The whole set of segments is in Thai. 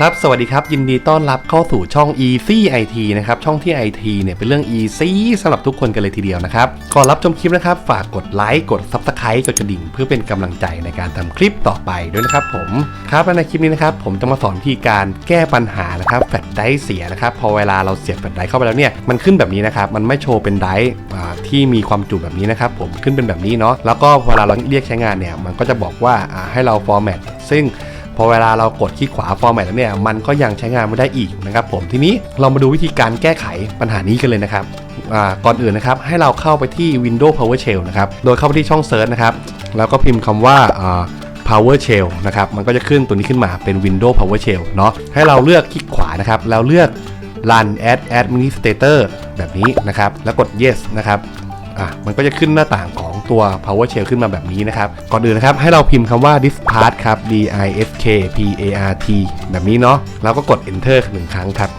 ครับ สวัสดีครับ ยินดีต้อนรับเข้าสู่ช่อง Easy IT นะครับ ช่องที่ IT เนี่ยเป็นเรื่อง Easy สำหรับทุกคนกันเลยทีเดียวนะครับ ก่อนรับชมคลิปนะครับ ฝากกดไลค์ กด Subscribe กดกระดิ่ง เพื่อเป็นกำลังใจในการทำคลิปต่อไปด้วยนะครับผม ครับและในคลิปนี้นะครับ ผมจะมาสอนวิธีการแก้ปัญหานะครับ แฟลชไดร์เสียนะครับ พอเวลาเราเสียบแฟลชไดร์เข้าไปแล้วเนี่ย มันขึ้นแบบนี้นะครับ มันไม่โชว์เป็นไดร์ที่มีความจุแบบนี้นะครับ ผมขึ้นเป็นแบบนี้เนาะ แล้วก็เวลาเราเรียกใช้งานเนี่ย มันก็จะบอกว่าให้เรา format ซึ่ง พอเวลาเรากดคลิกขวา format แล้วเนี่ยมันก็ยังใช้งานไม่ได้อีกนะครับผมทีนี้เรามาดูวิธีการแก้ไขปัญหานี้กันเลยนะครับก่อนอื่นนะครับให้เราเข้าไปที่ Windows PowerShell นะครับโดยเข้าไปที่ช่อง Search นะครับแล้วก็พิมพ์คำว่าอ่า PowerShell นะครับมันก็จะขึ้นตัวนี้ขึ้นมาเป็น Windows PowerShell เนาะให้เราเลือกคลิกขวานะครับแล้วเลือก Run as Administrator แบบนี้นะครับแล้วกด Yes นะครับอะมันก็จะขึ้นหน้าต่างของ ตัว PowerShell ขึ้นมาแบบนี้นะครับ ก่อนอื่นนะครับ ให้เราพิมพ์คำว่า diskpart ครับ d i s k p a r t แบบนี้เนาะแล้วก็กด enter หนึ่งครั้งครับ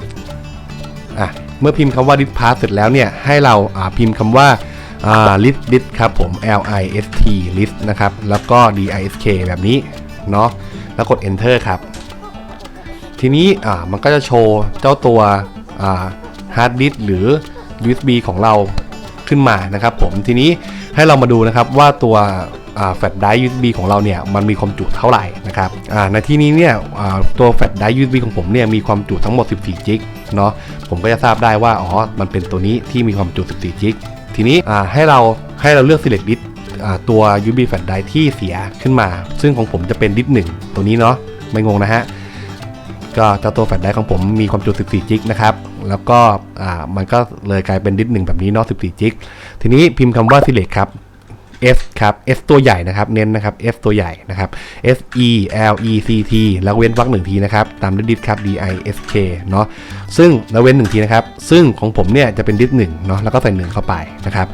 อะเมื่อพิมพ์คำว่า diskpart เสร็จแล้วเนี่ย ให้เราอ่าพิมพ์คำว่าอ่า list list ครับผม l i s t list นะครับ แล้วก็ d i s k แบบนี้ เนาะแล้วกด enter ครับ ทีนี้อ่ามันก็จะโชว์เจ้าตัวอ่า hard disk หรือ USB ของเรา ขึ้นมานะครับผมทีนี้ให้เรามาดูนะครับว่าตัวแฟลชไดร์ USB ของเราเนี่ยมันมีความจุเท่าไหร่นะครับในที่นี้เนี่ยตัวแฟลชไดร์ USB ของผมเนี่ยมีความจุทั้งหมด 14 จิกเนาะผมก็จะทราบได้ว่าอ๋อมันเป็นตัวนี้ที่มีความจุ 14 จิกทีนี้ให้เราให้เราเลือก select disk ตัว USB แฟลชไดร์ที่เสียขึ้นมา ซึ่งของผมจะเป็นดิสหนึ่งตัวนี้เนาะไม่งงนะฮะก็เจ้าตัวแฟลชไดรฟ์ของผมมีความจุ 14 จิกนะครับ แล้วก็มันก็เลยกลายเป็นดิสหนึ่งแบบนี้เนอก14จิกทีนี้พิมพ์คำว่า select ครับ S ครับ S ตัวใหญ่นะครับเน้นนะครับ S ตัวใหญ่นะครับ S E L E C T แล้วเว้นวรรคหนึ่งทีนะครับตามด้วยดิสครับ D I S K เนาะซึ่งแล้วเว้นหนึ่งทีนะครับซึ่งของผมเนี่ยจะเป็นดิสหนึ่งเนาะแล้วก็ใส่หนึ่งเข้าไปนะครับ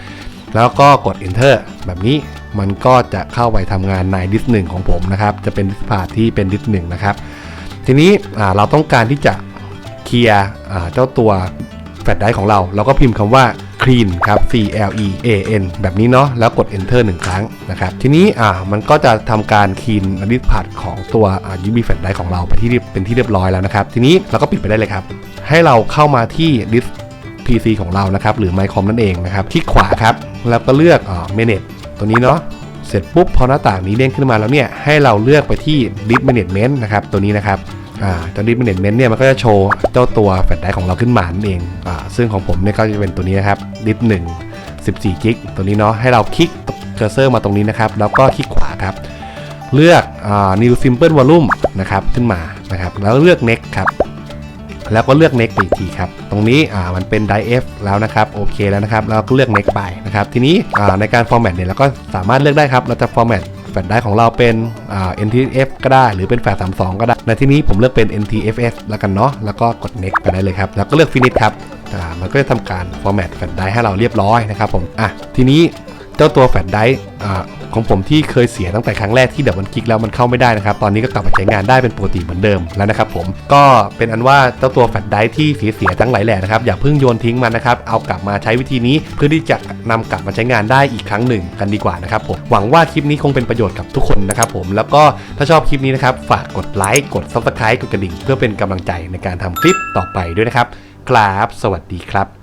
แล้วก็กด enter แบบนี้มันก็จะเข้าไปทำงานในดิสหนึ่งของผมนะครับจะเป็นดิสพาที่เป็นดิสหนึ่งนะครับทีนี้เราต้องการที่จะ ลียร์เจ้าตัวแฟลชไดรฟ์ของเรา เราก็พิมพ์คำว่า clean ครับ C L E A N แบบนี้เนาะแล้วกด enter หนึ่งครั้งนะครับ ทีนี้อ่ามันก็จะทำการ clean ดิสพาร์ของตัว USB แฟลชไดรฟ์ของเราไปที่เป็นที่เรียบร้อยแล้วนะครับ ทีนี้เราก็ปิดไปได้เลยครับ ให้เราเข้ามาที่ดิส PC ของเรานะครับหรือ MyCom นั่นเองนะครับคลิกขวาครับแล้วก็เลือกอ่า manage ตัวนี้เนาะเสร็จปุ๊บพอหน้าต่างนี้เด้งขึ้นมาแล้วเนี่ยให้เราเลือกไปที่ Disk Management นะครับตัวนี้นะครับ อ่าเจ้า Disk Management เนี่ยมันก็จะโชว์เจ้าตัวแฟลชไดรฟ์ของเราขึ้นมานั่นเองอ่าซึ่งของผมเนี่ยก็จะเป็นตัวนี้นะครับ Disk 1 14 g b ตัวนี้เนาะให้เราคลิกเคอร์เซอร์มาตรงนี้นะครับ แล้วก็คลิกขวาครับ เลือกอ่า New Simple Volume นะครับขึ้นมานะครับ แล้วเลือก Next ครับ แล้วก็เลือก next ไปอีกทีครับ ตรงนี้อ่ามันเป็น d i f แล้วนะครับ โอเคแล้วนะครับ แล้วก็เลือก next ไปนะครับ ทีนี้อ่าในการ format เนี่ยเราก็สามารถเลือกได้ครับ เราจะ format แฟลชไดรฟ์ของเราเป็น NTF ก็ได้หรือเป็นแฟลช32 ก็ได้ ในที่นี้ผมเลือกเป็น NTFS แล้วกันเนาะแล้วก็กด next ไปได้เลยครับ แล้วก็เลือก finish ครับมันก็จะทำการ format แฟลชไดรฟ์ให้เราเรียบร้อยนะครับผมอะทีนี้เจ้าตัวแฟลชไดรฟ์ ของผมที่เคยเสียตั้งแต่ครั้งแรกที่เดี๋ยวมันคลิกแล้วมันเข้าไม่ได้นะครับ ตอนนี้ก็กลับมาใช้งานได้เป็นปกติเหมือนเดิมแล้วนะครับผมก็เป็นอันว่าเจ้าตัวแฟลชไดที่เสียๆทั้งหลายแหล่นะครับอย่าเพิ่งโยนทิ้งมันนะครับเอากลับมาใช้วิธีนี้เพื่อที่จะนำกลับมาใช้งานได้อีกครั้งหนึ่งกันดีกว่านะครับผมหวังว่าคลิปนี้คงเป็นประโยชน์กับทุกคนนะครับผมแล้วก็ถ้าชอบคลิปนี้นะครับฝากกดไลค์กด subscribe กดกระดิ่ง เพื่อเป็นกำลังใจในการทำคลิปต่อไปด้วยนะครับครับ สวัสดีครับ